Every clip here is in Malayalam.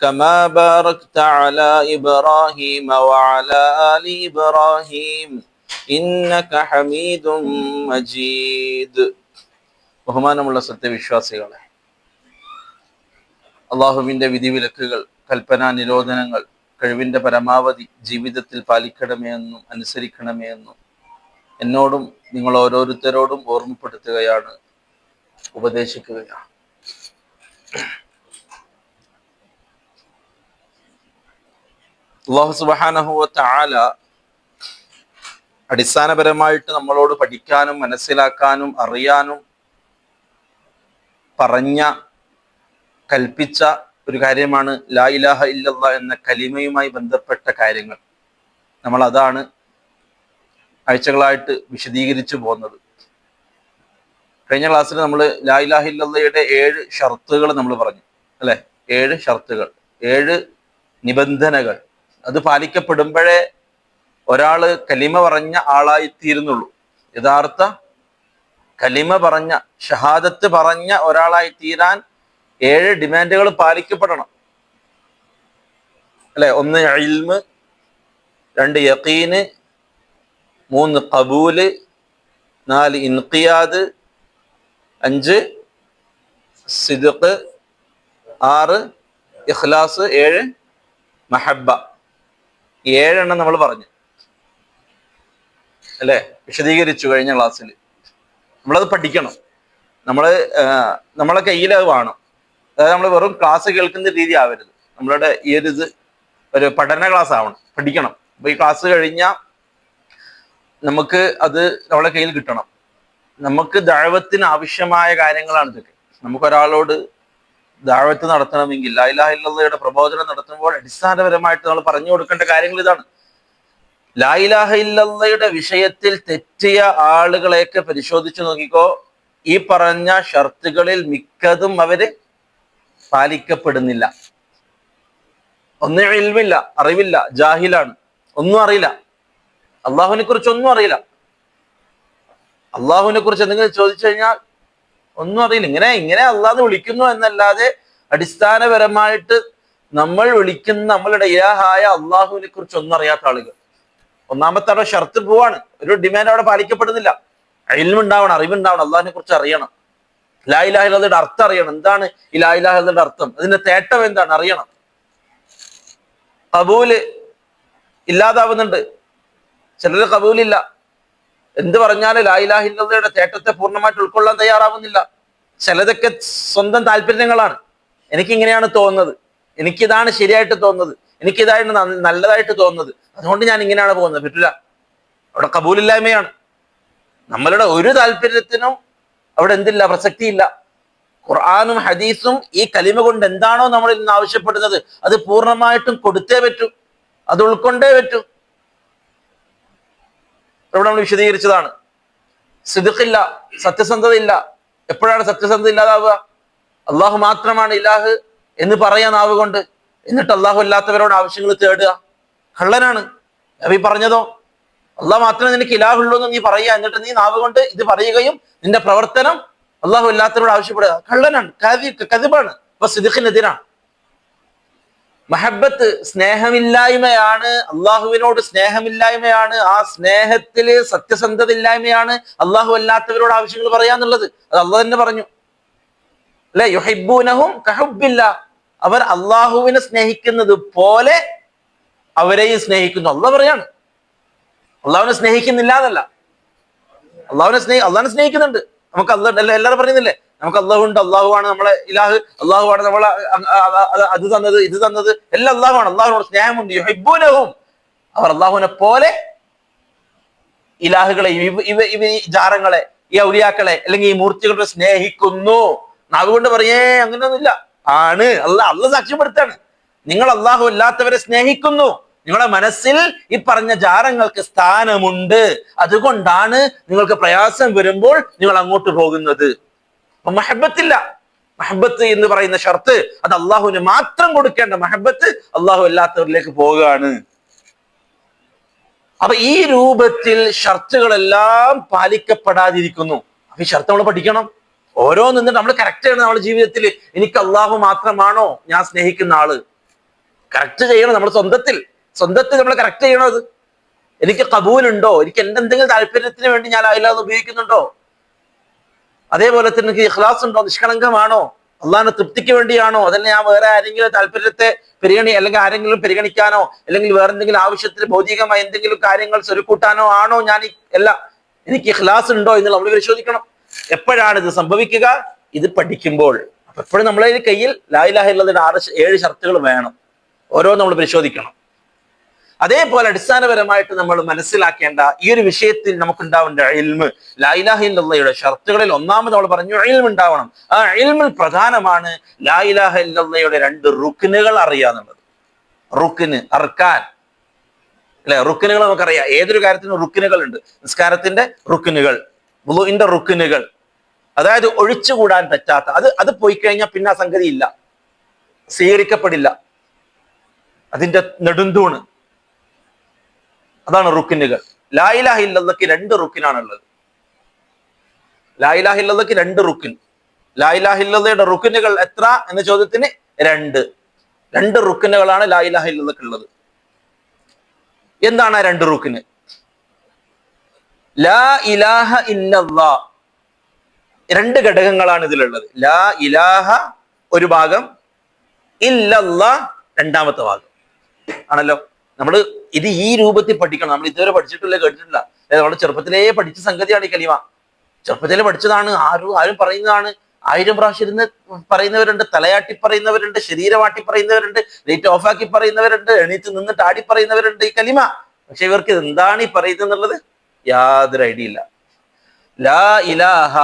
كما باركت على إبراهيم وعلى آل إبراهيم إنك حميد مجيد ബഹുമാനമുള്ള സത്യവിശ്വാസികളെ അള്ളാഹുവിന്റെ വിധിവിലക്കുകൾ കൽപ്പനാ നിരോധനങ്ങൾ കഴിവിന്റെ പരമാവധി ജീവിതത്തിൽ പാലിക്കണമേ എന്നും അനുസരിക്കണമേ എന്നും എന്നോടും നിങ്ങൾ ഓരോരുത്തരോടും ഓർമ്മപ്പെടുത്തുകയാണ് ഉപദേശിക്കുകയാണ് അള്ളാഹു സുബാനഹു താല അടിസ്ഥാനപരമായിട്ട് നമ്മളോട് പഠിക്കാനും മനസ്സിലാക്കാനും അറിയാനും പറഞ്ഞ കൽപ്പിച്ച ഒരു കാര്യമാണ് ലാ ഇലാഹ ഇല്ലല്ലാ എന്ന കലിമയുമായി ബന്ധപ്പെട്ട കാര്യങ്ങൾ. നമ്മൾ അതാണ് ആഴ്ചകളായിട്ട് വിശദീകരിച്ചു പോകുന്നത്. കഴിഞ്ഞ ക്ലാസ്സിൽ നമ്മൾ ലാ ഇലാഹ ഇല്ലല്ലയുടെ ഏഴ് ഷർത്തുകൾ നമ്മൾ പറഞ്ഞു. അല്ലെ? ഏഴ് ഷർത്തുകൾ. ഏഴ് നിബന്ധനകൾ. അത് പാലിക്കപ്പെടുമ്പോഴേ ഒരാൾ കലിമ പറഞ്ഞ ആളായി ആളായിത്തീരുന്നുള്ളൂ. യഥാർത്ഥ കലിമ പറഞ്ഞ ഷഹാദത്ത് പറഞ്ഞ ഒരാളായി തീരാൻ ഏഴ് ഡിമാൻഡുകൾ പാലിക്കപ്പെടണം. അല്ലെ? ഒന്ന് ഇൽമ് രണ്ട് യക്കീന് മൂന്ന് കബൂൽ നാല് ഇൻഖിയാദ് അഞ്ച് സിദുക്ക് ആറ് ഇഖ്ലാസ് ഏഴ് മഹബ ഏഴെണ്ണം നമ്മൾ പറഞ്ഞു. അല്ലേ? വിശദീകരിച്ചു കഴിഞ്ഞ ക്ലാസ്സിൽ നമ്മളത് പഠിക്കണം. നമ്മൾ നമ്മളെ കയ്യിൽ അത് വേണം. അതായത് നമ്മൾ വെറും ക്ലാസ് കേൾക്കുന്ന രീതി ആവരുത്. നമ്മളുടെ ഈ ഒരു ഇത് ഒരു പഠന ക്ലാസ് ആവണം. പഠിക്കണം. അപ്പൊ ഈ ക്ലാസ് കഴിഞ്ഞാൽ നമുക്ക് അത് നമ്മളെ കയ്യിൽ കിട്ടണം. നമുക്ക് ദൈവത്തിന് ആവശ്യമായ കാര്യങ്ങളാണ് ഇതൊക്കെ. നമുക്ക് ഒരാളോട് ദാവത്ത് നടത്തണമെങ്കിൽ ലായിലാഹില്ലയുടെ പ്രബോധനം നടത്തുമ്പോൾ അടിസ്ഥാനപരമായിട്ട് നമ്മൾ പറഞ്ഞു കൊടുക്കേണ്ട കാര്യങ്ങൾ ഇതാണ്. ലായിലാഹ ഇല്ലയുടെ വിഷയത്തിൽ തെറ്റിയ ആളുകളെയൊക്കെ പരിശോധിച്ചു നോക്കിക്കോ. ഈ പറഞ്ഞ ഷർത്തുകളിൽ മിക്കതും അവർ പാലിക്കപ്പെടുന്നില്ല. ഒന്നും ഇൽമില്ല അറിവില്ല ജാഹിലാണ്. ഒന്നും അറിയില്ല. അള്ളാഹുവിനെ കുറിച്ച് ഒന്നും അറിയില്ല. അള്ളാഹുവിനെ കുറിച്ച് എന്തെങ്കിലും ചോദിച്ചു കഴിഞ്ഞാൽ ഒന്നും അറിയില്ല. ഇങ്ങനെ ഇങ്ങനെ അള്ളാഹ് വിളിക്കുന്നു എന്നല്ലാതെ അടിസ്ഥാനപരമായിട്ട് നമ്മൾ വിളിക്കുന്ന നമ്മളുടെ ഇലാഹായ അള്ളാഹുവിനെ കുറിച്ച് ഒന്നും അറിയാത്ത ആളുകൾ. ഒന്നാമത്തെ അവിടെ ഷർത്ത് പോവാണ്. ഒരു ഡിമാൻഡ് അവിടെ പാലിക്കപ്പെടുന്നില്ല. അയിൽമുണ്ടാവണം അറിവുണ്ടാവണം അള്ളാഹിനെ കുറിച്ച് അറിയണം. ലായിലാഹിലയുടെ അർത്ഥം അറിയണം. എന്താണ് ഈ ലായിലാഹിലയുടെ അർത്ഥം? അതിന്റെ തേട്ടം എന്താണ്? അറിയണം. കബൂൽ ഇല്ലാതാവുന്നുണ്ട്. ചിലർ കബൂലില്ല. എന്ത് പറഞ്ഞാലും ലായിലാഹില്ലതയുടെ തേട്ടത്തെ പൂർണമായിട്ട് ഉൾക്കൊള്ളാൻ തയ്യാറാവുന്നില്ല. ചിലതൊക്കെ സ്വന്തം താല്പര്യങ്ങളാണ്. എനിക്കിങ്ങനെയാണ് തോന്നുന്നത്. എനിക്കിതാണ് ശരിയായിട്ട് തോന്നുന്നത്. എനിക്കിതായിട്ട് നല്ലതായിട്ട് തോന്നുന്നത്. അതുകൊണ്ട് ഞാൻ ഇങ്ങനെയാണ് പോകുന്നത്. പറ്റില്ല. അവിടെ കബൂലില്ലായ്മയാണ്. നമ്മളുടെ ഒരു താല്പര്യത്തിനും അവിടെ എന്തില്ല പ്രസക്തിയില്ല. ഖുർആാനും ഹദീസും ഈ കലിമ കൊണ്ട് എന്താണോ നമ്മളിൽ നിന്ന് ആവശ്യപ്പെടുന്നത് അത് പൂർണമായിട്ടും കൊടുത്തേ പറ്റൂ. അത് ഉൾക്കൊണ്ടേ പറ്റൂ. ഇവിടെ നമ്മൾ വിശദീകരിച്ചതാണ്? സിദുക്കില്ല സത്യസന്ധത ഇല്ല എപ്പോഴാണ് സത്യസന്ധത ഇല്ലാതാവുക? അള്ളാഹു മാത്രമാണ് ഇലാഹ് എന്ന് പറയാൻ എന്നിട്ട് അള്ളാഹു അല്ലാത്തവരോട് ആവശ്യങ്ങൾ തേടുക. കള്ളനാണ്. നബി പറഞ്ഞതോ അള്ളാഹ് മാത്രമേ നിനക്ക് ഇലാഹുള്ളൂ എന്ന് നീ പറയുക. എന്നിട്ട് നീ നാവ് കൊണ്ട് ഇത് പറയുകയും നിന്റെ പ്രവർത്തനം അള്ളാഹു അല്ലാത്തവരോട് ആവശ്യപ്പെടുക. കള്ളനാണ്. കതിബാണ് അപ്പൊ സിദിഖിനെതിരാണ്. മഹബത്ത് സ്നേഹമില്ലായ്മയാണ്. അള്ളാഹുവിനോട് സ്നേഹമില്ലായ്മയാണ്. ആ സ്നേഹത്തിൽ സത്യസന്ധത ഇല്ലായ്മയാണ് അള്ളാഹു അല്ലാത്തവരോട് ആവശ്യങ്ങൾ പറയാന്നുള്ളത്. അത് അള്ളാഹ് തന്നെ പറഞ്ഞു. അല്ലെ? യുഹിബൂനഹും കഹുബില്ല അവർ അള്ളാഹുവിനെ സ്നേഹിക്കുന്നത് പോലെ അവരെയും സ്നേഹിക്കുന്നു. അല്ല പറയാണ്. അള്ളാഹുവിനെ സ്നേഹിക്കുന്നില്ല എന്നല്ല അള്ളാഹുവിനെ സ്നേഹി അള്ളാഹിനെ സ്നേഹിക്കുന്നുണ്ട്. നമുക്ക് അല്ല എല്ലാവരും പറയുന്നില്ലേ? നമുക്ക് അള്ളാഹു ഉണ്ട് അള്ളാഹുവാണ് നമ്മളെ ഇലാഹ് അള്ളാഹുവാണ് നമ്മളെ അത് തന്നത് ഇത് തന്നത് എല്ലാം അള്ളാഹുവാണ് അള്ളാഹുവിനോട് സ്നേഹമുണ്ട്. യുഹിബുനഹും അവർ അള്ളാഹുവിനെ പോലെ ഇലാഹുകളെ ഇവ ഇവ ഈ ജാറങ്ങളെ ഈ ഔലിയാക്കളെ അല്ലെങ്കിൽ ഈ മൂർത്തികളെ സ്നേഹിക്കുന്നു. അതുകൊണ്ട് പറയേ അങ്ങനെയൊന്നുമില്ല. ആണ്. അല്ല അല്ല സാക്ഷ്യപ്പെടുത്താണ്. നിങ്ങൾ അള്ളാഹു അല്ലാത്തവരെ സ്നേഹിക്കുന്നു. നിങ്ങളുടെ മനസ്സിൽ ഈ പറഞ്ഞ ജാരങ്ങൾക്ക് സ്ഥാനമുണ്ട്. അതുകൊണ്ടാണ് നിങ്ങൾക്ക് പ്രയാസം വരുമ്പോൾ നിങ്ങൾ അങ്ങോട്ട് പോകുന്നത്. മഹബത്തില്ല. മഹബത്ത് എന്ന് പറയുന്ന ഷർത്ത് അത് അള്ളാഹുവിന് മാത്രം കൊടുക്കേണ്ട മഹബത്ത് അള്ളാഹു അല്ലാത്തവരിലേക്ക് പോവുകയാണ്. അപ്പൊ ഈ രൂപത്തിൽ ഷർത്തുകളെല്ലാം പാലിക്കപ്പെടാതിരിക്കുന്നു. അപ്പൊ ഈ ഷർത്ത് നമ്മൾ പഠിക്കണം. ഓരോ നിന്നിട്ട് നമ്മൾ കറക്റ്റ് ചെയ്യണം നമ്മുടെ ജീവിതത്തിൽ. എനിക്ക് അള്ളാഹു മാത്രമാണോ ഞാൻ സ്നേഹിക്കുന്ന ആൾ? കറക്റ്റ് ചെയ്യണം നമ്മൾ സ്വന്തത്തിൽ. സ്വന്തത്തിൽ നമ്മൾ കറക്റ്റ് ചെയ്യണം അത് എനിക്ക് കബൂലുണ്ടോ? എനിക്ക് എന്റെ എന്തെങ്കിലും താല്പര്യത്തിന് വേണ്ടി ഞാൻ അതിലാതെ ഉപയോഗിക്കുന്നുണ്ടോ? അതേപോലെ തന്നെ എനിക്ക് ഇഖ്ലാസ് ഉണ്ടോ? നിഷ്കളങ്കമാണോ? അള്ളാഹിന്റെ തൃപ്തിക്ക് വേണ്ടിയാണോ? അതല്ല ഞാൻ വേറെ ആരെങ്കിലും താല്പര്യത്തെ പരിഗണി അല്ലെങ്കിൽ ആരെങ്കിലും പരിഗണിക്കാനോ അല്ലെങ്കിൽ വേറെ എന്തെങ്കിലും ആവശ്യത്തിന് ഭൗതികമായ എന്തെങ്കിലും കാര്യങ്ങൾ സ്വരുക്കൂട്ടാനോ ആണോ ഞാൻ അല്ല എനിക്ക് ഇഖ്ലാസ് ഉണ്ടോ എന്ന് നമ്മൾ പരിശോധിക്കണം. എപ്പോഴാണ് ഇത് സംഭവിക്കുക? ഇത് പഠിക്കുമ്പോൾ. അപ്പൊ എപ്പോഴും നമ്മളെ കയ്യിൽ ലായിലാഹില്ലതിന്റെ ആറ് ഏഴ് ഷർത്തുകൾ വേണം. ഓരോ നമ്മൾ പരിശോധിക്കണം. അതേപോലെ അടിസ്ഥാനപരമായിട്ട് നമ്മൾ മനസ്സിലാക്കേണ്ട ഈ ഒരു വിഷയത്തിൽ നമുക്കുണ്ടാവേണ്ട ഇൽമ്. ലായിലാഹില്ലയുടെ ഷർത്തുകളിൽ ഒന്നാമത് നമ്മൾ പറഞ്ഞു ഇൽമ് ഉണ്ടാവണം. ആ ഇൽമിൽ പ്രധാനമാണ് ലായിലാഹില്ലയുടെ രണ്ട് റുക്കിനുകൾ അറിയാന്നുള്ളത് റുക്കിന് അർക്കാൻ. അല്ലെ? റുക്കിനുകൾ നമുക്കറിയാം. ഏതൊരു കാര്യത്തിനും റുക്കിനുകൾ ഉണ്ട് നിസ്കാരത്തിന്റെ റുക്കിനുകൾ വുളുവിന്റെ റുക്കിനുകൾ അതായത് ഒഴിച്ചുകൂടാൻ പറ്റാത്ത അത് അത് പോയി കഴിഞ്ഞാൽ പിന്നെ ആ സംഗതി ഇല്ല സ്വീകരിക്കപ്പെടില്ല. അതിന്റെ നെടുന്തൂണ്. അതാണ് റുക്കിനുകൾ. ലായിലാഹില്ലക്ക് രണ്ട് റുക്കിനാണുള്ളത്. ലായിലാഹില്ലക്ക് രണ്ട് റുക്കിൻ. ലായിലാഹില്ലയുടെ റുക്കിനുകൾ എത്ര എന്ന ചോദ്യത്തിന് രണ്ട്. രണ്ട് റുക്കിനുകളാണ് ലായിലാഹില്ലക്ക് ഉള്ളത്. എന്താണ് ആ രണ്ട് റുക്കിന്? ലാ ഇലാഹ ഇല്ലല്ലാ. രണ്ട് ഘടകങ്ങളാണ് ഇതിലുള്ളത്. ലാ ഇലാഹ ഒരു ഭാഗം ഇല്ലല്ലാ രണ്ടാമത്തെ ഭാഗം. ആണല്ലോ? നമ്മൾ ഇത് ഈ രൂപത്തിൽ പഠിക്കണം. നമ്മൾ ഇതുവരെ പഠിച്ചിട്ടില്ല കേട്ടിട്ടില്ല. നമ്മുടെ ചെറുപ്പത്തിലേ പഠിച്ച സംഗതിയാണ് ഈ കലിമ. ചെറുപ്പത്തിലേ പഠിച്ചതാണ് ആരും ആരും പറയുന്നതാണ്. ആയിരം പ്രാവശ്യം ഇരുന്ന് പറയുന്നവരുണ്ട് തലയാട്ടി പറയുന്നവരുണ്ട് ശരീരമാട്ടി പറയുന്നവരുണ്ട് ലൈറ്റ് ഓഫാക്കി പറയുന്നവരുണ്ട് എണീറ്റ് നിന്നിട്ട് ആടി പറയുന്നവരുണ്ട് ഈ കലിമ. പക്ഷെ ഇവർക്ക് എന്താണ് ഈ പറയുന്നത് എന്നുള്ളത് യാതൊരു ഐഡിയ ഇല്ല. ലാ ഇലാഹ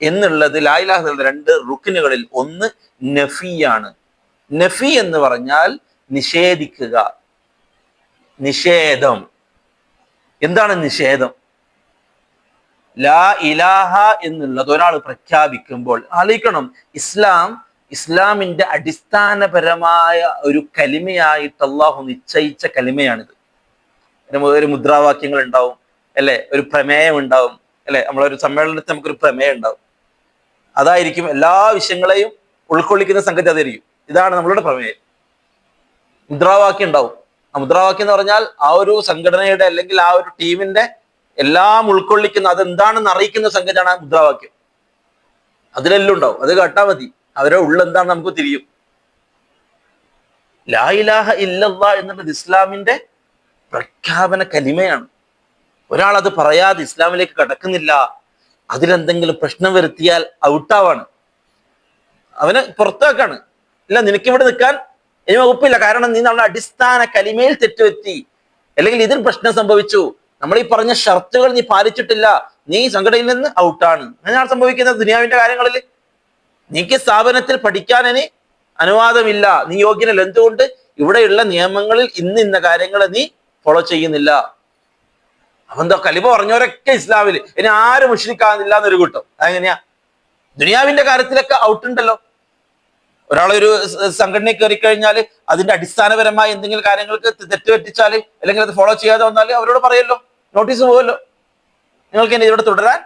എന്നുള്ളത് ലാ ഇലാഹ എന്നുള്ളത് രണ്ട് റുക്കിനുകളിൽ ഒന്ന് നഫിയാണ്. നഫി എന്ന് പറഞ്ഞാൽ നിഷേധിക്കുക. നിഷേധം. എന്താണ് നിഷേധം? ലാ ഇലാഹ എന്നുള്ളത് ഒരാൾ പ്രഖ്യാപിക്കുമ്പോൾ ആലോചിക്കണം. ഇസ്ലാം ഇസ്ലാമിന്റെ അടിസ്ഥാനപരമായ ഒരു കലിമയായിട്ട് അള്ളാഹു നിശ്ചയിച്ച കലിമയാണിത്. ഒരു മുദ്രാവാക്യങ്ങൾ ഉണ്ടാവും അല്ലെ? ഒരു പ്രമേയം ഉണ്ടാവും അല്ലെ? നമ്മളൊരു സമ്മേളനത്തിൽ നമുക്കൊരു പ്രമേയം ഉണ്ടാവും. അതായിരിക്കും എല്ലാ വിഷയങ്ങളെയും ഉൾക്കൊള്ളിക്കുന്ന സംഗതി അതായിരിക്കും. ഇതാണ് നമ്മളുടെ പ്രമേയം. മുദ്രാവാക്യം ഉണ്ടാവും. ആ മുദ്രാവാക്യം എന്ന് പറഞ്ഞാൽ ആ ഒരു സംഘടനയുടെ അല്ലെങ്കിൽ ആ ഒരു ടീമിന്റെ എല്ലാം ഉൾക്കൊള്ളിക്കുന്ന അതെന്താണെന്ന് അറിയിക്കുന്ന സംഗതിയാണ് ആ മുദ്രാവാക്യം. അതിലെല്ലാം ഉണ്ടാവും. അത് കേട്ടാ മതി. അവരുടെ ഉള്ളെന്താണ് നമുക്ക് തിരിയും. ലായിലാഹ ഇല്ലല്ലാ എന്നുള്ളത് ഇസ്ലാമിന്റെ പ്രഖ്യാപന കലിമയാണ്. ഒരാൾ അത് പറയാതെ ഇസ്ലാമിലേക്ക് കടക്കുന്നില്ല. അതിലെന്തെങ്കിലും പ്രശ്നം വരുത്തിയാൽ ഔട്ടാവാണ്. അവന് പുറത്താക്കാണ്. ഇല്ല നിനക്കിവിടെ നിൽക്കാൻ ഇനി വകുപ്പില്ല. കാരണം നീ നമ്മുടെ അടിസ്ഥാന കലിമയിൽ തെറ്റുപറ്റി അല്ലെങ്കിൽ ഇതിൽ പ്രശ്നം സംഭവിച്ചു. നമ്മൾ ഈ പറഞ്ഞ ഷർത്തുകൾ നീ പാലിച്ചിട്ടില്ല. നീ സംഘടനയിൽ നിന്ന് ഔട്ടാണ് അങ്ങനെയാണ് സംഭവിക്കുന്നത് ദുനിയാവിന്റെ കാര്യങ്ങളിൽ. നീക്ക് സ്ഥാപനത്തിൽ പഠിക്കാൻ ഇനി അനുവാദമില്ല. നീ യോഗ്യനല്ല. എന്തുകൊണ്ട്? ഇവിടെയുള്ള നിയമങ്ങളിൽ ഇന്ന് ഇന്ന കാര്യങ്ങൾ നീ ഫോളോ ചെയ്യുന്നില്ല. അപ്പൊ എന്താ കലിമ പറഞ്ഞവരൊക്കെ ഇസ്ലാമിൽ ഇനി ആരും മുഷ്രിക്കാന്നില്ല എന്നൊരു കൂട്ടം. അതെങ്ങനെയാ? ദുനിയാവിന്റെ കാര്യത്തിലൊക്കെ ഔട്ട് ഉണ്ടല്ലോ. ഒരാളൊരു സംഘടനയിൽ കയറി കഴിഞ്ഞാൽ അതിന്റെ അടിസ്ഥാനപരമായ എന്തെങ്കിലും കാര്യങ്ങൾക്ക് തെറ്റുപറ്റിച്ചാൽ തെറ്റ് പറ്റിച്ചാൽ അല്ലെങ്കിൽ അത് ഫോളോ ചെയ്യാതെ വന്നാൽ അവരോട് പറയല്ലോ. നോട്ടീസ് പോവല്ലോ. നിങ്ങൾക്ക് ഇനി ഇവിടെ തുടരാൻ?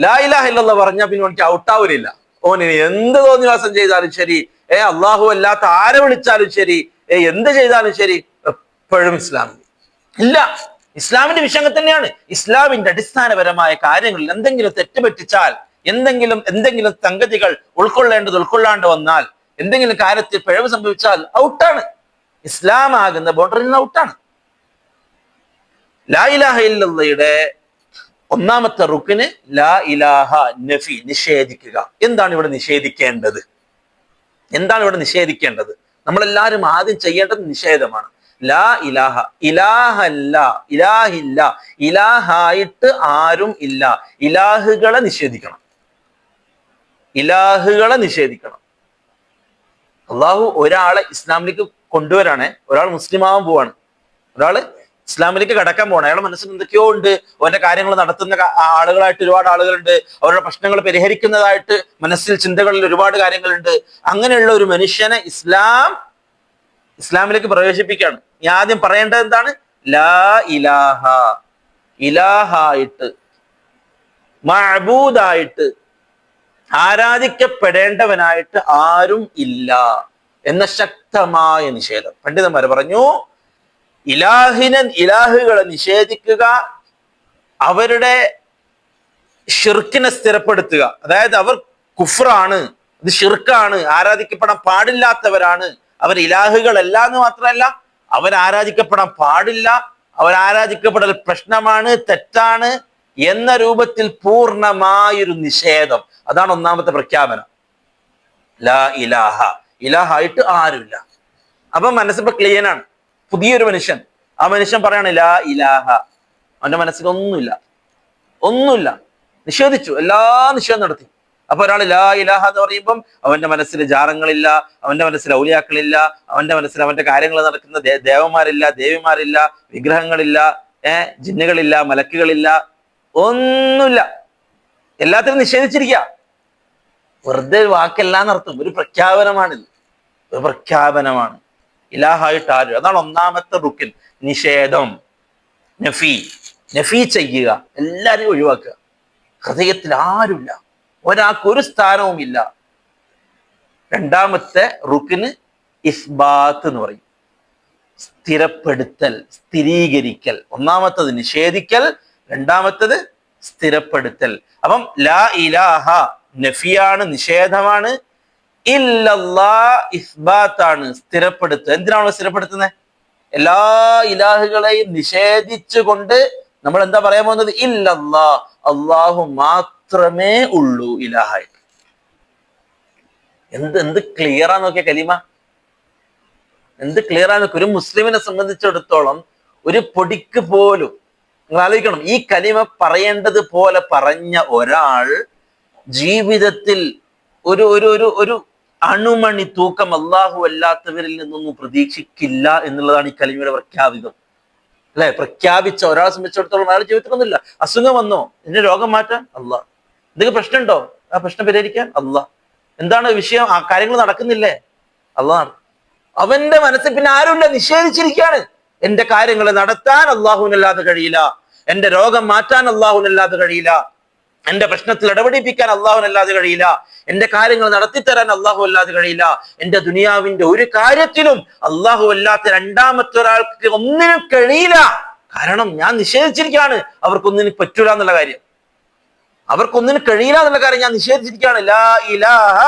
ലാ ഇലാഹ പറഞ്ഞാൽ പിന്നെ എനിക്ക് ഔട്ടാവില്ല ഓൻ ഇനി എന്ത് തോന്നിവാസം ചെയ്താലും ശരി. ഏ അള്ളാഹു അല്ലാത്ത ആരെ വിളിച്ചാലും ശരി. ഏ എന്ത് ചെയ്താലും ശരി. എപ്പോഴും ഇസ്ലാം. ഇല്ല. ഇസ്ലാമിന്റെ വിഷയം തന്നെയാണ്. ഇസ്ലാമിന്റെ അടിസ്ഥാനപരമായ കാര്യങ്ങളിൽ എന്തെങ്കിലും തെറ്റ് പറ്റിച്ചാൽ എന്തെങ്കിലും എന്തെങ്കിലും സംഗതികൾ ഉൾക്കൊള്ളേണ്ടത് ഉൾക്കൊള്ളാണ്ട് വന്നാൽ എന്തെങ്കിലും കാര്യത്തിൽ പിഴവ് സംഭവിച്ചാൽ ഔട്ടാണ്. ഇസ്ലാം ആകുന്ന ബോർഡറിൽ നിന്ന് ഔട്ടാണ്. ലാ ഇലാഹ ഒന്നാമത്തെ റുക്കിന് ലാ ഇലാഹ നഫി നിഷേധിക്കുക. എന്താണ് ഇവിടെ നിഷേധിക്കേണ്ടത്? എന്താണ് ഇവിടെ നിഷേധിക്കേണ്ടത്? നമ്മളെല്ലാവരും ആദ്യം ചെയ്യേണ്ടത് നിഷേധമാണ്. ലാ ഇലാഹ ഇലാഹല്ല ഇലാഹില്ല ഇലാഹായിട്ട് ആരും ഇല്ല. ഇലാഹുകളെ നിഷേധിക്കണം. ഇലാഹുകളെ നിഷേധിക്കണം. അള്ളാഹു ഒരാളെ ഇസ്ലാമിലേക്ക് കൊണ്ടുവരാണേ ഒരാൾ മുസ്ലിം ആവാൻ പോവാണ്. ഒരാൾ ഇസ്ലാമിലേക്ക് കടക്കാൻ പോകണം അയാളുടെ മനസ്സിൽ എന്തൊക്കെയോ ഉണ്ട്. അവന്റെ കാര്യങ്ങൾ നടത്തുന്ന ആളുകളായിട്ട് ഒരുപാട് ആളുകളുണ്ട്. അവരുടെ പ്രശ്നങ്ങൾ പരിഹരിക്കുന്നതായിട്ട് മനസ്സിൽ ചിന്തകളിൽ ഒരുപാട് കാര്യങ്ങളുണ്ട്. അങ്ങനെയുള്ള ഒരു മനുഷ്യനെ ഇസ്ലാം ഇസ്ലാമിലേക്ക് പ്രവേശിപ്പിക്കുകയാണ്. ഞാൻ ആദ്യം പറയേണ്ടത് എന്താണ്? ലാ ഇലാഹ. ഇലാഹായിട്ട്. മഅബൂദായിട്ട്. ആരാധിക്കപ്പെടേണ്ടവനായിട്ട് ആരും ഇല്ല എന്ന ശക്തമായ നിഷേധം. പണ്ഡിതന്മാർ പറഞ്ഞു ഇലാഹിനൻ ഇലാഹുകളെ നിഷേധിക്കുക അവരുടെ ഷിർക്കിനെ സ്ഥിരപ്പെടുത്തുക. അതായത് അവർ കുഫ്രാണ് അത് ഷിർക്കാണ് ആരാധിക്കപ്പെടാൻ പാടില്ലാത്തവരാണ്. അവർ ഇലാഹുകളല്ല എന്ന് മാത്രമല്ല അവർ ആരാധിക്കപ്പെടാൻ പാടില്ല അവർ ആരാധിക്കപ്പെടൽ പ്രശ്നമാണ് തെറ്റാണ് എന്ന രൂപത്തിൽ പൂർണമായൊരു നിഷേധം. അതാണ് ഒന്നാമത്തെ പ്രഖ്യാപനം. ലാ ഇലാഹ. ഇലാഹായിട്ട് ആരുമില്ല. അപ്പൊ മനസ്സിപ്പോ ക്ലിയർ ആണ്. പുതിയൊരു മനുഷ്യൻ. ആ മനുഷ്യൻ പറയാണ് ലാ ഇലാഹ. അവന്റെ മനസ്സിൽ ഒന്നുമില്ല. ഒന്നുമില്ല. നിഷേധിച്ചു. എല്ലാ നിഷേധം നടത്തി. അപ്പൊ ഒരാൾ ലാ ഇലാഹ എന്ന് പറയുമ്പം അവന്റെ മനസ്സിൽ ജാറങ്ങളില്ല അവന്റെ മനസ്സിൽ ഔലിയാക്കളില്ല അവന്റെ മനസ്സിൽ അവന്റെ കാര്യങ്ങൾ നടക്കുന്ന ദേവന്മാരില്ല ദേവിമാരില്ല വിഗ്രഹങ്ങളില്ല ഏഹ് ജിന്നുകളില്ല മലക്കുകളില്ല ഒന്നുമില്ല. എല്ലാത്തിനും നിഷേധിച്ചിരിക്കുക വെറുതെ വാക്കെല്ലാം എന്നർത്ഥം ഒരു പ്രഖ്യാപനമാണിത്. ഒരു പ്രഖ്യാപനമാണ്. ഇലാഹായിട്ട് ആരും അതാണ് ഒന്നാമത്തെ ബുക്കിൽ. നിഷേധം. നഫി. നഫി ചെയ്യുക. എല്ലാരെയും ഒഴിവാക്കുക. ഹൃദയത്തിൽ ആരുമില്ല. ഒരാൾക്ക് ഒരു സ്ഥാനവും ഇല്ല രണ്ടാമത്തെ റുക്കിന് ഇസ്ബാത്ത് എന്ന് പറയും. സ്ഥിരപ്പെടുത്തൽ സ്ഥിരീകരിക്കൽ. ഒന്നാമത്തത് നിഷേധിക്കൽ രണ്ടാമത്തത് സ്ഥിരപ്പെടുത്തൽ. അപ്പം ലാ ഇലാഹ നഫിയാണ് നിഷേധമാണ്. ഇല്ലല്ലാ ഇസ്ബാത്താണ് സ്ഥിരപ്പെടുത്തുക. എന്തിനാണ് സ്ഥിരപ്പെടുത്തുന്നത്? എല്ലാ ഇലാഹുകളെയും നിഷേധിച്ചുകൊണ്ട് നമ്മൾ എന്താ പറയാൻ പോകുന്നത്? ഇല്ലല്ലാ അള്ളാഹു മാത്രമേ ഉള്ളൂ ഇലാഹായി എന്ത് എന്ത് ക്ലിയറാ നോക്കിയ കലിമ എന്ത് ക്ലിയറാ നോക്കിയ? ഒരു മുസ്ലിമിനെ സംബന്ധിച്ചിടത്തോളം ഒരു പൊടിക്ക് പോലും നിങ്ങൾ ആലോചിക്കണം. ഈ കലിമ പറയേണ്ടത് പോലെ പറഞ്ഞ ഒരാൾ ജീവിതത്തിൽ ഒരു ഒരു ഒരു ഒരു അണുമണി തൂക്കം അള്ളാഹു അല്ലാത്തവരിൽ നിന്നൊന്നും പ്രതീക്ഷിക്കില്ല എന്നുള്ളതാണ് ഈ കലിമയുടെ പ്രഖ്യാപിതം. അല്ലെ? പ്രഖ്യാപിച്ച ഒരാളെ സംബന്ധിച്ചിടത്തോളം അയാൾ ജീവിതത്തിലൊന്നുമില്ല അസുഖം വന്നോ? എന്നെ രോഗം മാറ്റാൻ? അല്ല എന്തെങ്കിലും പ്രശ്നമുണ്ടോ? ആ പ്രശ്നം പരിഹരിക്കാൻ? അല്ല എന്താണ് വിഷയം? ആ കാര്യങ്ങൾ നടക്കുന്നില്ലേ? അല്ല അവന്റെ മനസ്സിൽ പിന്നെ ആരുമില്ല? നിഷേധിച്ചിരിക്കുകയാണ്. എന്റെ കാര്യങ്ങൾ നടത്താൻ അള്ളാഹുവിനല്ലാതെ കഴിയില്ല. എന്റെ രോഗം മാറ്റാൻ അള്ളാഹുവിനല്ലാതെ കഴിയില്ല. എന്റെ പ്രശ്നത്തിൽ ഇടപെടിപ്പിക്കാൻ അള്ളാഹുവിനല്ലാതെ കഴിയില്ല. എന്റെ കാര്യങ്ങൾ നടത്തിത്തരാൻ അള്ളാഹു അല്ലാതെ കഴിയില്ല. എന്റെ ദുനിയാവിന്റെ ഒരു കാര്യത്തിലും അള്ളാഹു അല്ലാത്ത രണ്ടാമത്തെ ഒരാൾക്ക് ഒന്നിനും കഴിയില്ല. കാരണം ഞാൻ നിഷേധിച്ചിരിക്കുകയാണ്. അവർക്കൊന്നിനും പറ്റൂല എന്നുള്ള കാര്യം. അവർക്കൊന്നിനും കഴിയില്ല എന്നുള്ള കാര്യം ഞാൻ നിഷേധിച്ചിരിക്കുകയാണ്. ലാ ഇലാഹ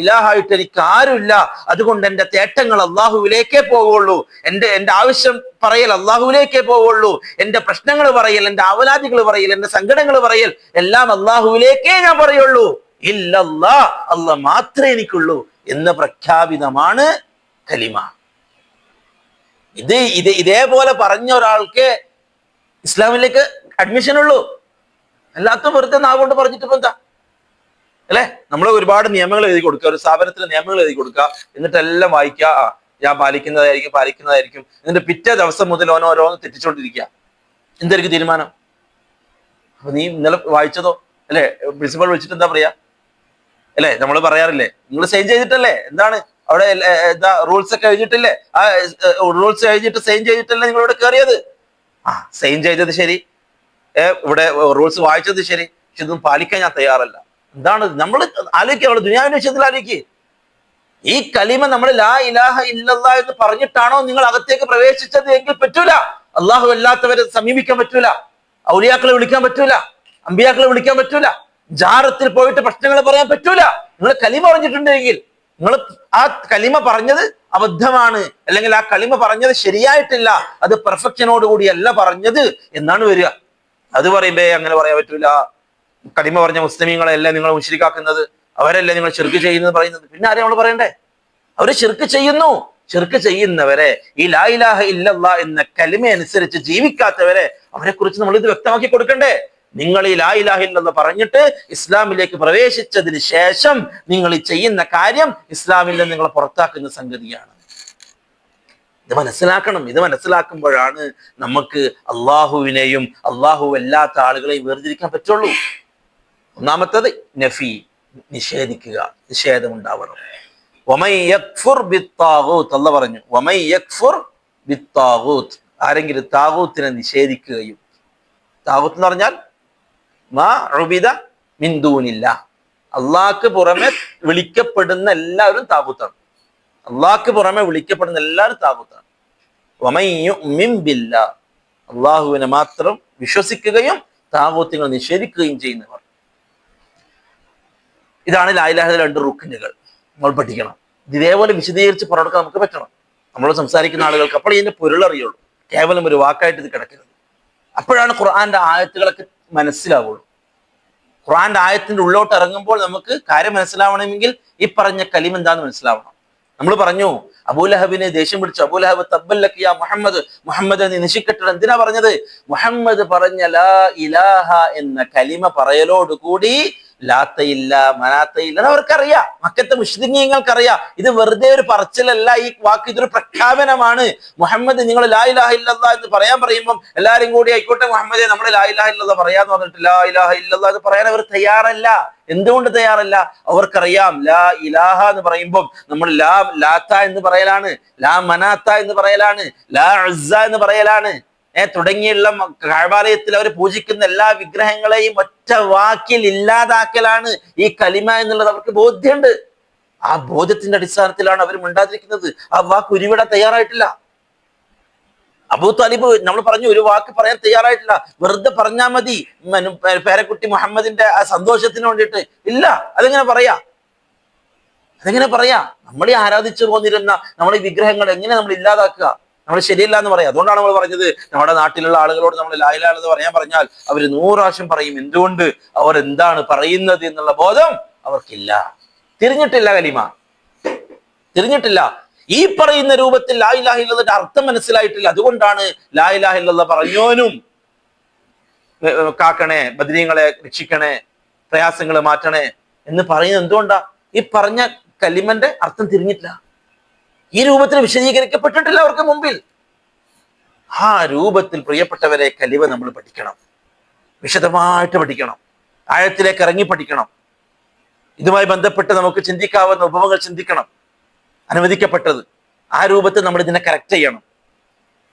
ഇലാഹായിട്ട് എനിക്ക് ആരുമില്ല. അതുകൊണ്ട് എന്റെ തേട്ടങ്ങൾ അള്ളാഹുവിലേക്കേ പോവുള്ളൂ എന്റെ എന്റെ ആവശ്യം പറയൽ അള്ളാഹുവിലേക്കേ പോവുള്ളൂ എന്റെ പ്രശ്നങ്ങൾ പറയൽ എന്റെ അവലാദികൾ പറയൽ എന്റെ സങ്കടങ്ങൾ പറയൽ എല്ലാം അള്ളാഹുവിലേക്കേ ഞാൻ പറയുള്ളൂ. ഇല്ലല്ലാ അല്ല മാത്രമേ എനിക്കുള്ളൂ എന്ന പ്രഖ്യാപിതമാണ് കലിമ. ഇത് ഇത് ഇതേപോലെ പറഞ്ഞ ഒരാൾക്ക് ഇസ്ലാമിലേക്ക് അഡ്മിഷൻ ഉള്ളൂ. അല്ലാത്ത വെറുതെ നാവുകൊണ്ട് പറഞ്ഞിട്ട് എന്താ? അല്ലെ? നമ്മൾ ഒരുപാട് നിയമങ്ങൾ എഴുതി കൊടുക്കുക ഒരു സ്ഥാപനത്തിൽ നിയമങ്ങൾ എഴുതി കൊടുക്കുക എന്നിട്ട് എല്ലാം വായിക്കുക. ഞാൻ പാലിക്കുന്നതായിരിക്കും പാലിക്കുന്നതായിരിക്കും. എന്നിട്ട് പിറ്റേ ദിവസം മുതൽ ഓനോ ഓരോന്ന് തെറ്റിച്ചോണ്ടിരിക്കുക എന്തായിരിക്കും തീരുമാനം? അപ്പൊ നീ ഇന്നലെ വായിച്ചതോ? അല്ലെ? പ്രിൻസിപ്പൾ വിളിച്ചിട്ട് എന്താ പറയാ? അല്ലെ? നമ്മൾ പറയാറില്ലേ? നിങ്ങൾ സൈൻ ചെയ്തിട്ടല്ലേ? എന്താണ്? അവിടെ എന്താ റൂൾസ് ഒക്കെ എഴുതിയിട്ടില്ലേ? ആ റൂൾസ് എഴുതിയിട്ട് സൈൻ ചെയ്തിട്ടല്ലേ നിങ്ങളിവിടെ കയറിയത് ആ സൈൻ ചെയ്തത് ശരി. ഇവിടെ റൂൾസ് വായിച്ചത് ശരി പക്ഷെ ഇതൊന്നും പാലിക്കാൻ ഞാൻ തയ്യാറല്ല. എന്താണ് നമ്മൾ ആലോചിക്കുക നമ്മൾ ദുനിയാവിന്റെ വിഷയത്തിൽ ആലോചിക്കുക ഈ കലിമ നമ്മൾ ലാ ഇലാഹ ഇല്ലല്ല എന്ന് പറഞ്ഞിട്ടാണോ നിങ്ങൾ അകത്തേക്ക് പ്രവേശിച്ചത് എങ്കിൽ പറ്റൂല. അള്ളാഹു അല്ലാത്തവരെ സമീപിക്കാൻ പറ്റൂല. ഔലിയാക്കളെ വിളിക്കാൻ പറ്റൂല. അമ്പിയാക്കളെ വിളിക്കാൻ പറ്റൂല. ജാറത്തിൽ പോയിട്ട് പ്രശ്നങ്ങൾ പറയാൻ പറ്റൂല. നിങ്ങൾ കലിമ പറഞ്ഞിട്ടുണ്ടെങ്കിൽ നിങ്ങൾ ആ കലിമ പറഞ്ഞത് അബദ്ധമാണ്. അല്ലെങ്കിൽ ആ കലിമ പറഞ്ഞത് ശരിയായിട്ടില്ല. അത് പെർഫെക്ഷനോട് കൂടിയല്ല പറഞ്ഞത്. എന്നാണ് വരിക. അത് പറയുമ്പേ അങ്ങനെ പറയാൻ പറ്റൂല. കടിമ പറഞ്ഞ മുസ്ലിമീങ്ങളെല്ലാം നിങ്ങൾ മുഷിരിക്കാക്കുന്നത്? അവരല്ലേ നിങ്ങൾ ചെറുക്ക് ചെയ്യുന്നത് പറയുന്നത്? പിന്നെ ആരെയും നമ്മൾ പറയണ്ടേ? അവർ ചെറുക്ക് ചെയ്യുന്നു. ചെറുക്ക് ചെയ്യുന്നവരെ ഈ ലാ ഇലാഹ ഇല്ലല്ലാ എന്ന കലിമ അനുസരിച്ച് ജീവിക്കാത്തവരെ അവരെ കുറിച്ച് നമ്മൾ ഇത് വ്യക്തമാക്കി കൊടുക്കണ്ടേ? നിങ്ങൾ ഈ ലാ ഇലാഹ ഇല്ലെന്ന് പറഞ്ഞിട്ട് ഇസ്ലാമിലേക്ക് പ്രവേശിച്ചതിന് ശേഷം നിങ്ങൾ ഈ ചെയ്യുന്ന കാര്യം ഇസ്ലാമിൽ നിന്ന് നിങ്ങളെ പുറത്താക്കുന്ന സംഗതിയാണ്. ഇത് മനസ്സിലാക്കണം. ഇത് മനസ്സിലാക്കുമ്പോഴാണ് നമുക്ക് അള്ളാഹുവിനെയും അള്ളാഹു അല്ലാത്ത ആളുകളെയും വേർതിരിക്കാൻ പറ്റുള്ളൂ. ഒന്നാമത്തത് നഫി നിഷേധിക്കുക നിഷേധം ഉണ്ടാവണം പറഞ്ഞു ആരെങ്കിലും താകൂത്തിനെ നിഷേധിക്കുകയും. താകൂത്ത് എന്ന് പറഞ്ഞാൽ മാ അള്ളാഹ്ക്ക് പുറമെ വിളിക്കപ്പെടുന്ന എല്ലാവരും താകൂത്താണ് അള്ളാഹ്ക്ക് പുറമെ വിളിക്കപ്പെടുന്ന എല്ലാവരും താകൂത്താണ് ബില്ല. അള്ളാഹുവിനെ മാത്രം വിശ്വസിക്കുകയും താകൂത്യങ്ങൾ നിഷേധിക്കുകയും ചെയ്യുന്നവർ. ഇതാണ് ലായ്ലാഹ രണ്ട് റുക്കിനുകൾ നമ്മൾ പഠിക്കണം. ഇത് ഇതേപോലെ വിശദീകരിച്ച് പുറത്തെടുക്കാൻ നമുക്ക് പറ്റണം. നമ്മൾ സംസാരിക്കുന്ന ആളുകൾക്ക് അപ്പോൾ ഇതിന്റെ പൊരുളറിയുള്ളൂ കേവലം ഒരു വാക്കായിട്ട് ഇത് കിടക്കരുത്. അപ്പോഴാണ് ഖുർആന്റെ ആയത്തുകളൊക്കെ മനസ്സിലാവുള്ളൂ. ഖുർആന്റെ ആയത്തിന്റെ ഉള്ളോട്ട് ഇറങ്ങുമ്പോൾ നമുക്ക് കാര്യം മനസ്സിലാവണമെങ്കിൽ ഈ പറഞ്ഞ കലിം എന്താന്ന് മനസ്സിലാവണം. നമ്മൾ പറഞ്ഞു അബൂലഹബിനെ ദേഷ്യം പിടിച്ചു. അബൂലഹബ് തബ്ബല്ലക്കിയ മുഹമ്മദ് മുഹമ്മദ് നീ നിശിക്കട്ടെ എന്തിനാ പറഞ്ഞത്? മുഹമ്മദ് പറഞ്ഞ ലാ ഇലാഹ എന്ന കലിമ പറയലോടുകൂടി ലാത്തയില്ല മനാത്തയില്ല അത് അവർക്കറിയാം. മക്കത്തെ മുഷ്ലിങ്ങൾക്കറിയാം ഇത് വെറുതെ ഒരു പറച്ചിലല്ല ഈ വാക്ക് ഇതൊരു പ്രഖ്യാപനമാണ്. മുഹമ്മദ് നിങ്ങൾ ലാ ഇലാഹ ഇല്ലല്ലാ എന്ന് പറയാൻ പറയുമ്പോൾ എല്ലാരും കൂടി ആയിക്കോട്ടെ മുഹമ്മദെ നമ്മൾ ലാ ഇലാഹ ഇല്ലല്ലാ പറയാന്ന് പറഞ്ഞിട്ട് ലാ ഇലാഹ ഇല്ലല്ലാ എന്ന് പറയാൻ അവർ തയ്യാറല്ല. എന്തുകൊണ്ട് തയ്യാറല്ല? അവർക്കറിയാം ലാ ഇലാഹ എന്ന് പറയുമ്പോൾ നമ്മൾ ലാ ലാത്ത എന്ന് പറയലാണ് ലാ മനാത്ത എന്ന് പറയലാണ് ലാ അസ എന്ന് പറയലാണ്. തുടങ്ങിയുള്ള കാഴ്വാലയത്തിൽ അവർ പൂജിക്കുന്ന എല്ലാ വിഗ്രഹങ്ങളെയും ഒറ്റ വാക്കിൽ ഇല്ലാതാക്കലാണ് ഈ കലിമ എന്നുള്ളത് അവർക്ക് ബോധ്യമുണ്ട്. ആ ബോധ്യത്തിന്റെ അടിസ്ഥാനത്തിലാണ് അവർ മിണ്ടാതിരിക്കുന്നത് ആ വാക്ക് ഉരുവിടാൻ തയ്യാറായിട്ടില്ല. അബൂ താലിബ് നമ്മൾ പറഞ്ഞു ഒരു വാക്ക് പറയാൻ തയ്യാറായിട്ടില്ല. വെറുതെ പറഞ്ഞാൽ മതി. പേരക്കുട്ടി മുഹമ്മദിന്റെ ആ സന്തോഷത്തിന് വേണ്ടിയിട്ട്. ഇല്ല അതെങ്ങനെ പറയാ? അതെങ്ങനെ പറയാ? നമ്മൾ ആരാധിച്ചു പോന്നിരുന്ന നമ്മളെ വിഗ്രഹങ്ങൾ എങ്ങനെ നമ്മൾ ഇല്ലാതാക്കുക? നമ്മൾ ശരിയല്ല എന്ന് പറയാം. അതുകൊണ്ടാണ് നമ്മൾ പറഞ്ഞത് നമ്മുടെ നാട്ടിലുള്ള ആളുകളോട് നമ്മൾ ലായിലാണെന്ന് പറയാൻ പറഞ്ഞാൽ അവർ നൂറാവശ്യം പറയും എന്തുകൊണ്ട് അവർ എന്താണ് പറയുന്നത് എന്നുള്ള ബോധം അവർക്കില്ല. തിരിഞ്ഞിട്ടില്ല കലിമ. തിരിഞ്ഞിട്ടില്ല. ഈ പറയുന്ന രൂപത്തിൽ ലായിലാഹില്ലതിന്റെ അർത്ഥം മനസ്സിലായിട്ടില്ല. അതുകൊണ്ടാണ് ലായിലാഹില്ല പറഞ്ഞോനും കാക്കണേ ബദ്രീങ്ങളെ രക്ഷിക്കണേ പ്രയാസങ്ങൾ മാറ്റണേ എന്ന് പറയുന്നത് എന്തുകൊണ്ടാ? ഈ പറഞ്ഞ കലിമന്റെ അർത്ഥം തിരിഞ്ഞിട്ടില്ല. ഈ രൂപത്തിൽ വിശദീകരിക്കപ്പെട്ടിട്ടില്ല അവർക്ക് മുമ്പിൽ. ആ രൂപത്തിൽ പ്രിയപ്പെട്ടവരെ കലിവ നമ്മൾ പഠിക്കണം. വിശദമായിട്ട് പഠിക്കണം. ആഴത്തിലേക്ക് ഇറങ്ങി പഠിക്കണം. ഇതുമായി ബന്ധപ്പെട്ട് നമുക്ക് ചിന്തിക്കാവുന്ന ഉപമകൾ ചിന്തിക്കണം. അനുവദിക്കപ്പെട്ടത്. ആ രൂപത്തിൽ നമ്മൾ ഇതിനെ കറക്റ്റ് ചെയ്യണം.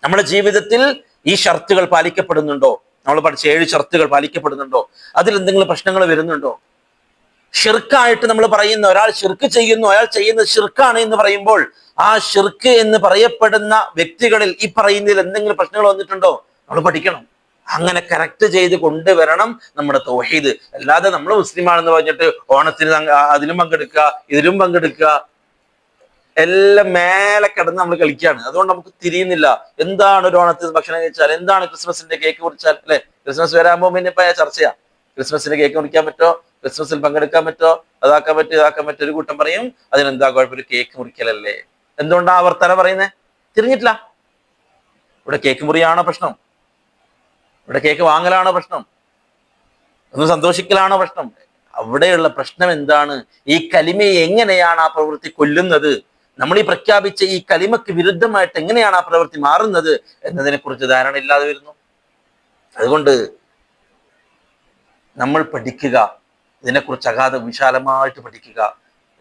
നമ്മുടെ ജീവിതത്തിൽ ഈ ഷർത്തുകൾ പാലിക്കപ്പെടുന്നുണ്ടോ? നമ്മൾ പഠിച്ച ഏഴ് ഷർത്തുകൾ പാലിക്കപ്പെടുന്നുണ്ടോ? അതിൽ എന്തെങ്കിലും പ്രശ്നങ്ങൾ വരുന്നുണ്ടോ? ഷിർക്കായിട്ട് നമ്മൾ പറയുന്ന ഒരാൾ ഷിർക്ക് ചെയ്യുന്നു അയാൾ ചെയ്യുന്നത് ഷിർക്കാണ് എന്ന് പറയുമ്പോൾ ആ ഷിർക്ക് എന്ന് പറയപ്പെടുന്ന വ്യക്തികളിൽ ഈ പറയുന്നതിൽ എന്തെങ്കിലും പ്രശ്നങ്ങൾ വന്നിട്ടുണ്ടോ? നമ്മൾ പഠിക്കണം. അങ്ങനെ കറക്റ്റ് ചെയ്ത് കൊണ്ടുവരണം നമ്മുടെ തോഹീദ്. അല്ലാതെ നമ്മൾ മുസ്ലിമാണെന്ന് പറഞ്ഞിട്ട് ഓണത്തിന് അതിലും പങ്കെടുക്കുക ഇതിലും പങ്കെടുക്കുക എല്ലാം മേലെ കിടന്ന് നമ്മൾ കളിക്കുകയാണ്. അതുകൊണ്ട് നമുക്ക് തിരിയുന്നില്ല. എന്താണ് ഒരു ഓണത്തിന് ഭക്ഷണം കഴിച്ചാൽ? എന്താണ് ക്രിസ്മസിന്റെ കേക്ക് കുറിച്ചാൽ? അല്ലെ? ക്രിസ്മസ് വരാകുമ്പോൾ പിന്നെ ഇപ്പൊ ചർച്ചയാ? ക്രിസ്മസിന്റെ കേക്ക് കുറിക്കാൻ പറ്റോ ക്രിസ്മസിൽ പങ്കെടുക്കാൻ പറ്റോ അതാക്കാൻ പറ്റും ഇതാക്കാൻ പറ്റും ഒരു കൂട്ടം പറയും. അതിനെന്താ കുഴപ്പം? ഒരു കേക്ക് മുറിക്കലല്ലേ. എന്തുകൊണ്ടാ വർത്തന പറയുന്നത് തിരിഞ്ഞിട്ടില്ല. ഇവിടെ കേക്ക് മുറിയാണോ പ്രശ്നം? ഇവിടെ കേക്ക് വാങ്ങലാണോ പ്രശ്നം? ഒന്ന് സന്തോഷിക്കലാണോ പ്രശ്നം? അവിടെയുള്ള പ്രശ്നം എന്താണ്? ഈ കലിമയെ എങ്ങനെയാണ് ആ പ്രവൃത്തി കൊല്ലുന്നത്? നമ്മൾ ഈ പ്രഖ്യാപിച്ച ഈ കലിമക്ക് വിരുദ്ധമായിട്ട് എങ്ങനെയാണ് ആ പ്രവൃത്തി മാറുന്നത് എന്നതിനെ കുറിച്ച് ധാരണ ഇല്ലാതെ വരുന്നു. അതുകൊണ്ട് നമ്മൾ പഠിക്കുക. ഇതിനെക്കുറിച്ച് അഗാധ വിശാലമായിട്ട് പഠിക്കുക.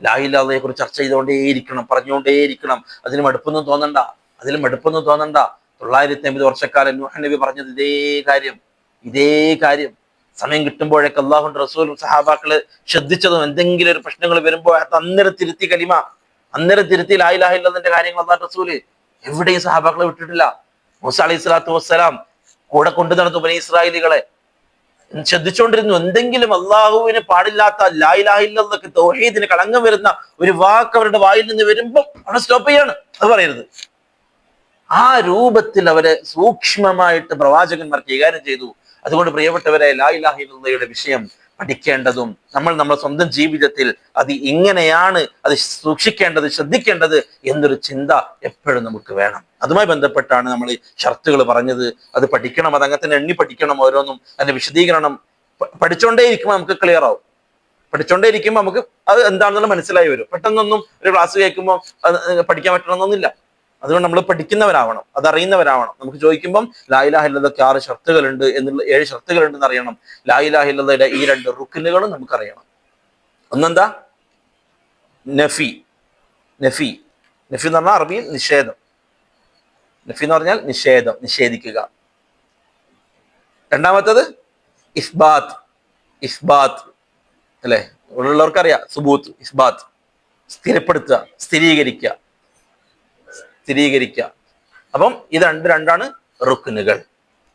ലായില്ലാതെ കുറിച്ച് ചർച്ച ചെയ്തുകൊണ്ടേയിരിക്കണം പറഞ്ഞുകൊണ്ടേയിരിക്കണം. അതിന് മടുപ്പൊന്നും തോന്നണ്ട അതിലും മടുപ്പൊന്നും തോന്നണ്ട. തൊള്ളായിരത്തി അമ്പത് വർഷക്കാലം നൂഹ് നബി പറഞ്ഞത് ഇതേ കാര്യം ഇതേ കാര്യം. സമയം കിട്ടുമ്പോഴേക്ക് അള്ളാഹുണ്ട് റസൂലും സഹാബാക്കൾ ശ്രദ്ധിച്ചതും എന്തെങ്കിലും ഒരു പ്രശ്നങ്ങൾ വരുമ്പോൾ അന്നേരം തിരുത്തി കലിമ. അന്നേരം തിരുത്തി ലായിലാഹില്ലതിന്റെ കാര്യങ്ങൾ അള്ളാഹ് റസൂൽ എവിടെയും സഹാബാക്കളെ വിട്ടിട്ടില്ല. മൂസ അലൈഹി സ്വലാത്തു വസ്സലാം കൂടെ കൊണ്ടു നടന്നു ബനി ഇസ്രായേലികളെ. ശ്രദ്ധിച്ചുകൊണ്ടിരുന്നു എന്തെങ്കിലും അള്ളാഹുവിന് പാടില്ലാത്ത ലായിലാഹില്ലെന്നൊക്കെ തൗഹീദിന് കളങ്കം വരുന്ന ഒരു വാക്ക് അവരുടെ വായിൽ നിന്ന് വരുമ്പോൾ അവിടെ സ്റ്റോപ്പ് ചെയ്യാണ്. അത് പറയരുത്. ആ രൂപത്തിൽ അവരെ സൂക്ഷ്മമായിട്ട് പ്രവാചകന്മാർ കൈകാര്യം ചെയ്തു. അതുകൊണ്ട് പ്രിയപ്പെട്ടവരെ ലായിലാഹിയുടെ വിഷയം പഠിക്കേണ്ടതും നമ്മൾ നമ്മുടെ സ്വന്തം ജീവിതത്തിൽ അത് ഇങ്ങനെയാണ് അത് സൂക്ഷിക്കേണ്ടത് ശ്രദ്ധിക്കേണ്ടത് എന്നൊരു ചിന്ത എപ്പോഴും നമുക്ക് വേണം. അതുമായി ബന്ധപ്പെട്ടാണ് നമ്മൾ ഷർത്തുകൾ പറഞ്ഞത്. അത് പഠിക്കണം അത് അങ്ങനെ എണ്ണി പഠിക്കണം ഓരോന്നും. അതിന്റെ വിശദീകരണം പഠിച്ചുകൊണ്ടേ ഇരിക്കുമ്പോൾ നമുക്ക് ക്ലിയർ ആവും. പഠിച്ചുകൊണ്ടേ ഇരിക്കുമ്പോൾ നമുക്ക് അത് എന്താണെന്നുള്ള മനസ്സിലായി വരും. പെട്ടെന്നൊന്നും ഒരു ക്ലാസ് കേൾക്കുമ്പോൾ പഠിക്കാൻ പറ്റണമെന്നൊന്നുമില്ല. അതുകൊണ്ട് നമ്മൾ പഠിക്കുന്നവരാവണം അതറിയുന്നവരാവണം. നമുക്ക് ചോദിക്കുമ്പം ലായിലാഹില്ലതൊക്കെ ആറ് ഷർത്തുകളുണ്ട് എന്നുള്ള ഏഴ് ഷർത്തുകളുണ്ടെന്ന് അറിയണം. ലായിലാഹില്ലതയുടെ ഈ രണ്ട് റുക്കിനുകളും നമുക്കറിയണം. ഒന്നെന്താ? നഫി. നഫി. നഫി എന്ന് പറഞ്ഞാൽ അറബിയിൽ നിഷേധം. നഫി എന്ന് പറഞ്ഞാൽ നിഷേധം നിഷേധിക്കുക. രണ്ടാമത്തത് ഇസ്ബാത്ത്. ഇസ്ബാത്ത്. അല്ലെ? ഉള്ളവർക്കറിയാം സുബൂത്ത് ഇസ്ബാത്ത്. സ്ഥിരപ്പെടുത്തുക സ്ഥിരീകരിക്കുക. സ്ഥിരീകരിക്കുക അപ്പം ഇത് രണ്ട് രണ്ടാണ് റുക്കിനുകൾ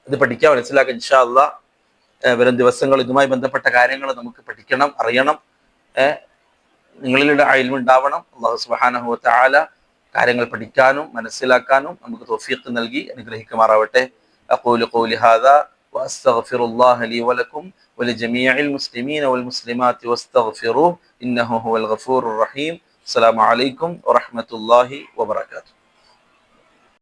ഇത് പഠിക്കാൻ മനസ്സിലാക്കുക ഇൻഷാ അള്ളാ ഏഹ് വരും ദിവസങ്ങൾ ഇതുമായി ബന്ധപ്പെട്ട കാര്യങ്ങൾ നമുക്ക് പഠിക്കണം അറിയണം ഏഹ് നിങ്ങളിലൂടെ അയൽമുണ്ടാവണം അള്ളാഹു സുബാനഹു താല കാര്യങ്ങൾ പഠിക്കാനും മനസ്സിലാക്കാനും നമുക്ക് തോഫീഖ് നൽകി അനുഗ്രഹിക്കുമാറാവട്ടെ أقول قولي هذا وأستغفر الله لي ولكم ولجميع المسلمين والمسلمات واستغفروه إنه هو الغفور الرحيم السلام عليكم ورحمة الله وبركاته